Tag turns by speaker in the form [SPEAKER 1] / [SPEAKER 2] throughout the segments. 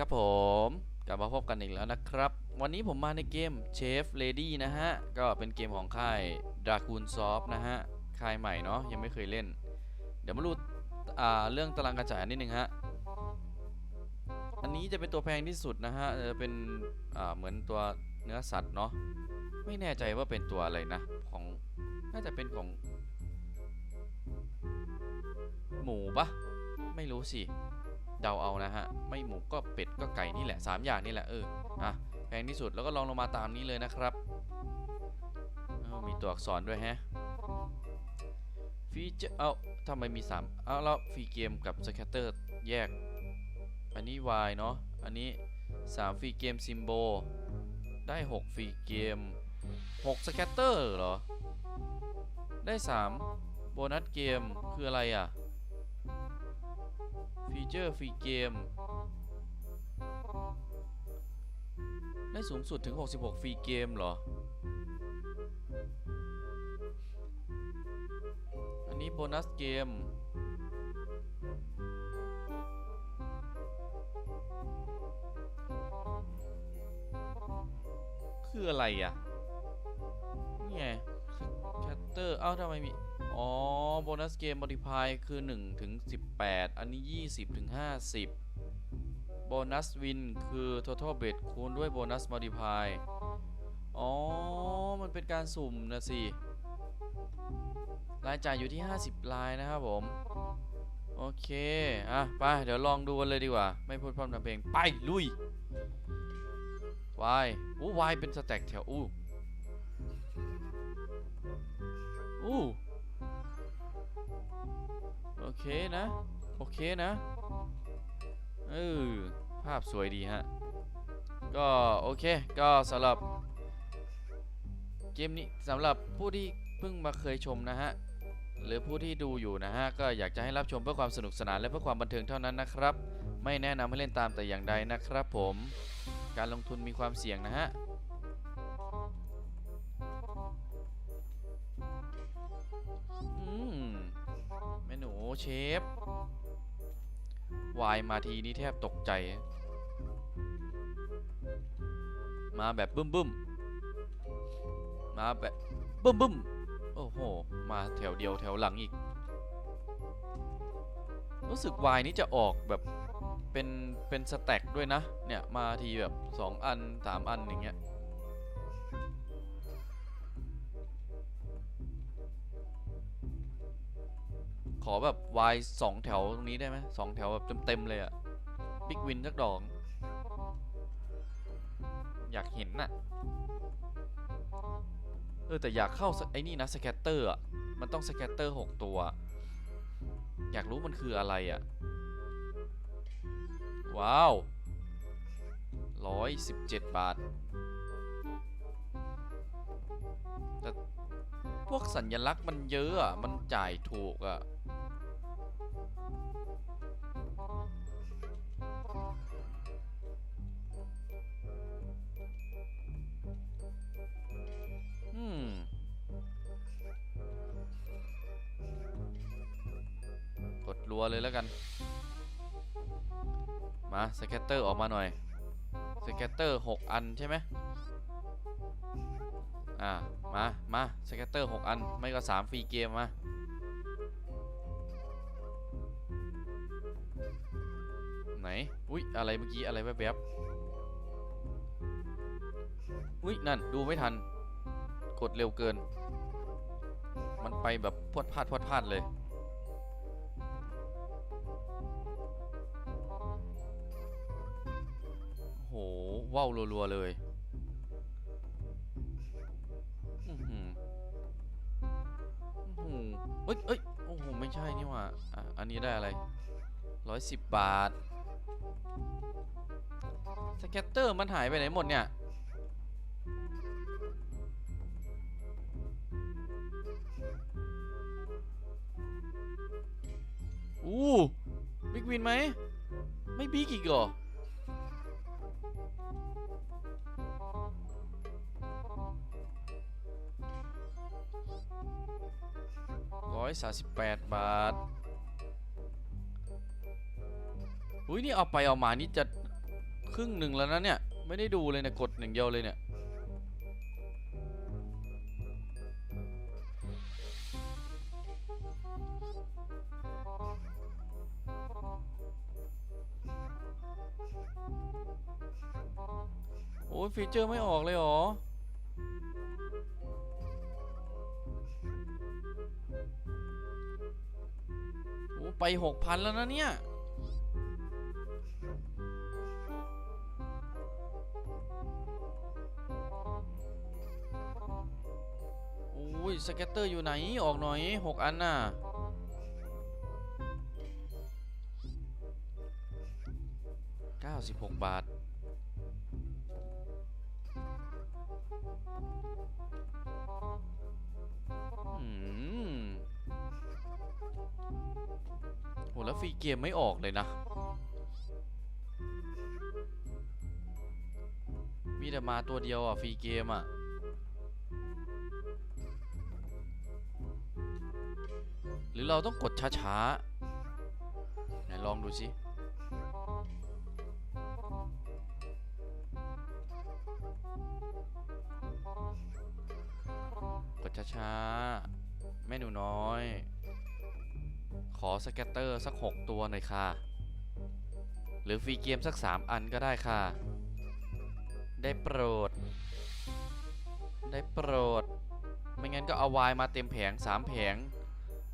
[SPEAKER 1] ครับผมกลับมาพบกันอีกแล้วนะครับ วันนี้ผมมาในเกม Chef Lady นะฮะ ก็เป็นเกมของค่าย Dragoon Soft นะฮะ ค่ายใหม่เนาะยังไม่เคยเล่น เดี๋ยวมาดูเรื่องตารางการจ่ายนิดนึงฮะ อันนี้จะเป็นตัวแพงที่สุดนะฮะ จะเป็นเหมือนตัวเนื้อสัตว์เนาะไม่แน่ใจว่าเป็นตัวอะไรนะ ของน่าจะเป็นของ หมูปะไม่รู้สิ เดาเอานะฮะ ไม่หมูก็เป็ดก็ไก่นี่แหละ 3 อย่างนี่แหละเอออะแพงที่สุดแล้วก็ลองลงมาตามนี้เลยนะครับมีตัวอักษรด้วยฮะฟีเจอร์เอ้าทำไมมี 3 เอ้าแล้วฟรีเกมกับสแคตเตอร์แยก อันนี้ Y เนาะอันนี้ 3ฟรีเกมซิมโบได้ 6ฟรีเกม 6สแคตเตอร์เหรอ ได้ 3 โบนัสเกมคืออะไรอะ ฟีเจอร์ฟรีเกม ได้สูงสุดถึง 66 ฟรีเกมเหรอ อันนี้โบนัสเกม คืออะไรอะ นี่ไงแคตเตอร์ เอ้าทำไมมี อ๋อ โบนัสเกม modify คือ1ถึง18 อันนี้ 20ถึง50 โบนัสวินคือ total bet คูณด้วยโบนัส modify อ๋อ มันเป็นการสุ่มนะสิ รายจ่ายอยู่ที่ 50ลายนะครับผม โอเค อะ ไป เดี๋ยวลองดูกันเลยดีกว่า ไม่พูดพร่ำทำเพลง ไป ลุย Y โอ้ Y เป็นสแต็กแถวอู้อู้ นะ โอเคนะ เออ ภาพสวยดีฮะ ก็ โอเค ก็สำหรับเกมนี้สำหรับผู้ที่เพิ่งมาเคยชมนะฮะ หรือผู้ที่ดูอยู่นะฮะ ก็อยากจะให้รับชมเพื่อความสนุกสนานและเพื่อความบันเทิงเท่านั้นนะครับ ไม่แนะนำให้เล่นตามแต่อย่างใดนะครับผม การลงทุนมีความเสี่ยงนะฮะ หนูเชฟวายมาทีนี่แทบตกใจ มาแบบบึ้มบึ้มมาแบบบึ้มบึ้มโอ้โห มาแถวเดียวแถวหลังอีก รู้สึกวายนี้จะออกแบบเป็นเป็นสแต็กด้วยนะ เนี่ย มาทีแบบ 2 อัน 3 อันอย่างเงี้ย ขอแบบวายสองแถวตรงนี้ได้ไหมสองแถวแบบเต็มๆเลยอะบิ๊กวินสักดอก อยากเห็นน่ะ เออแต่อยากเข้าไอ้นี่นะสแกตเตอร์อะมันต้องสแกตเตอร์หกตัว อยากรู้มันคืออะไรอะว้าวร้อยสิบเจ็ดบาท แต่พวกสัญลักษณ์มันเยอะอะมันจ่ายถูกอะ รัวเลยแล้วกัน มาสแกตเตอร์ออกมาหน่อยสแกตเตอร์6อันใช่ไหมอ่า มา มาสแกตเตอร์6อัน ไม่ก็3ฟรีเกมมา ไหน อุ๊ย อะไรเมื่อกี้ อะไรแวบๆอุ๊ย นั่น ดูไม่ทัน กดเร็วเกิน มันไปแบบพวดพลาดพวดพลาดเลย ว้าวรัวๆเลยอือหืออื้อหือเอ้ยเอ้ยโอ้โห ไม่ใช่นี่หว่าอะอันนี้ได้อะไรร้อยสิบบาท สแกตเตอร์มันหายไปไหนหมดเนี่ย อู้ บิ๊กวินไหม ไม่บิ๊กอีกเหรอ ร้อยสาสิบแปดบาท อุ้ยนี่เอาไปเอามานี่จะครึ่งหนึ่งแล้วนะเนี่ย ไม่ได้ดูเลยนี่ยกดอย่างเดียวเลยเนี่ย โอ้ยฟีเจอร์ไม่ออกเลยเหรอ หกพันแล้วนะเนี่ย โอ้ยสเก็ตเตอร์อยู่ไหน ออกหน่อยหกอันน่ะเก้าสิบหกบาท ฟรีเกมไม่ออกเลยนะ มีแต่มาตัวเดียวอะฟรีเกมอะ หรือเราต้องกดช้าๆ ไหนลองดูสิกดช้าๆ แม่หนูน้อย ขอสแกตเตอร์สัก 6 ตัวหน่อยค่ะ หรือฟรีเกมสัก 3 อันก็ได้ค่ะ ได้โปรด ได้โปรด ไม่งั้นก็เอาวายมาเต็มแผง 3 แผง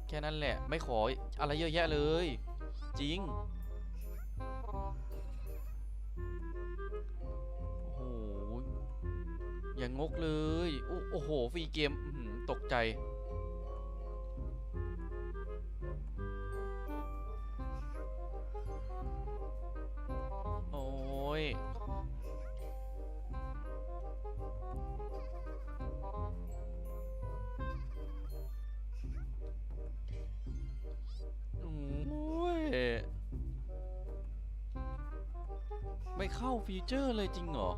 [SPEAKER 1] แค่นั้นแหละ ไม่ขออะไรเยอะแยะเลย จริง โอ้โห อย่างงกเลย โอ้โห ฟรีเกมตกใจ ไม่เข้าฟีเจอร์เลยจริงเหรอ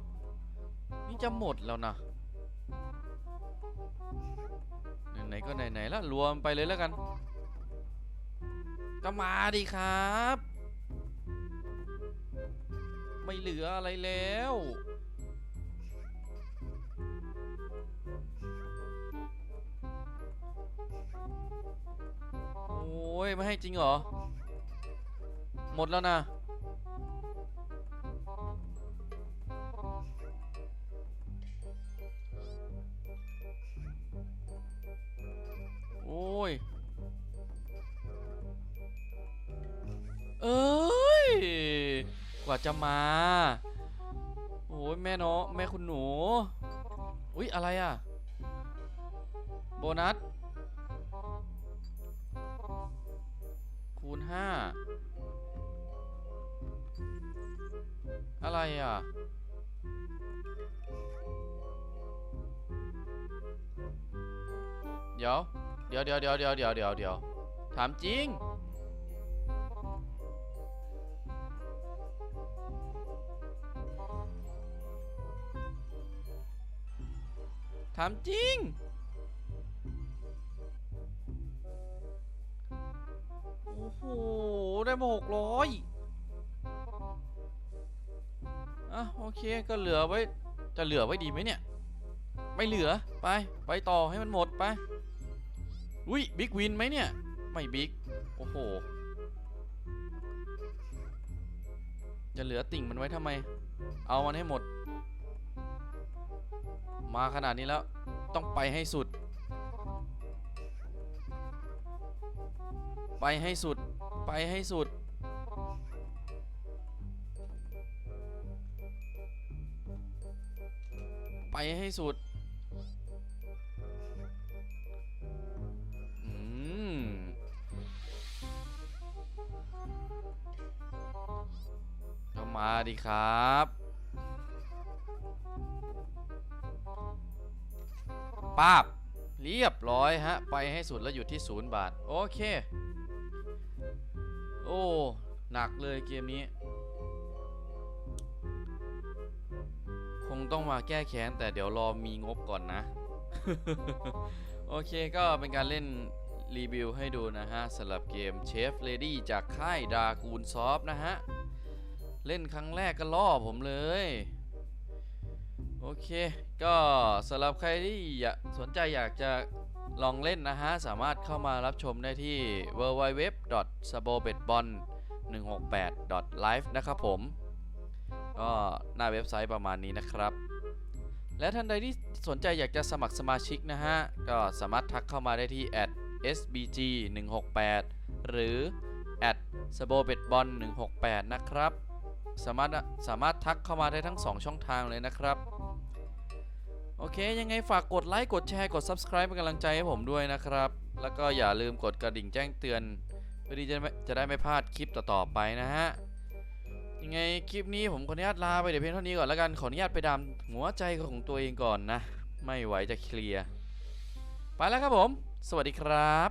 [SPEAKER 1] นี่จะหมดแล้วนะ ไหนๆก็ไหนๆล้วรวมไปเลยแล้วกันก็มาดิครับ ไม่เหลืออะไรแล้วโอ้ยไม่ให้จริงเหรอ หมดแล้วนะ กว่าจะมาโอ้ยแม่เนาะแม่คุณหนู อุ๊ย อะไรอะโบนัส คูณห้าอะไรอะ เดี๋ยว เดี๋ยวเดี๋ยวเดี๋ยวเดี๋ยวเดี๋ยวเดี๋ยวถามจริงามจริง โอ้โห ได้มาหกร้อยอะโอเคก็เหลือไว้ จะเหลือไว้ดีไหมเนี่ย ไม่เหลือ ไป ไปต่อให้มันหมดไปอุ้ยบิ๊กวินไหมเนี่ย ไม่บิ๊ก โอ้โห จะเหลือติ่งมันไว้ทำไม เอามันให้หมด มาขนาดนี้แล้วต้องไปให้สุด ไปให้สุด ไปให้สุด ไปให้สุดอืมก็มาดิครับ ป้าบ เรียบร้อยฮะ ไปให้สุดแล้วอยู่ที่ศูนย์บาท โอเค โอ้ หนักเลยเกมนี้ คงต้องมาแก้แค้น แต่เดี๋ยวรอมีงบก่อนนะ โอเคก็เป็นการเล่นรีวิวให้ดูนะฮะสำหรับเกม Chef Lady จากค่ายดากูนซอฟนะฮะ เล่นครั้งแรกก็ล่อผมเลย โอเค ก็สำหรับใครที่อยากสนใจอยากจะลองเล่นนะฮะ สามารถเข้ามารับชมได้ที่ www.sabobetbon168.live นะครับผม ก็หน้าเว็บไซต์ประมาณนี้นะครับ และท่านใดที่สนใจอยากจะสมัครสมาชิกนะฮะ ก็สามารถทักเข้ามาได้ที่ @sbg168 หรือ s a b o b e t b o n 168นะครับ สามารถสามารถทักเข้ามาได้ทั้ง 2 ช่องทางเลยนะครับ โอเค ยังไงฝากกดไลค์กดแชร์กด Subscribe เป็นกำลังใจให้ผมด้วยนะครับ แล้วก็อย่าลืมกดกระดิ่งแจ้งเตือน เพื่อที่จะไม่จะได้ไม่พลาดคลิปต่อๆไปนะฮะยังไงคลิปนี้ผมขออนุญาตลาไปเดี๋ยวเพียงเท่านี้ก่อนแล้วกันขออนุญาตไปดามหัวใจของตัวเองก่อนนะ ไม่ไหวจะเคลียร์ไปแล้วครับผม สวัสดีครับ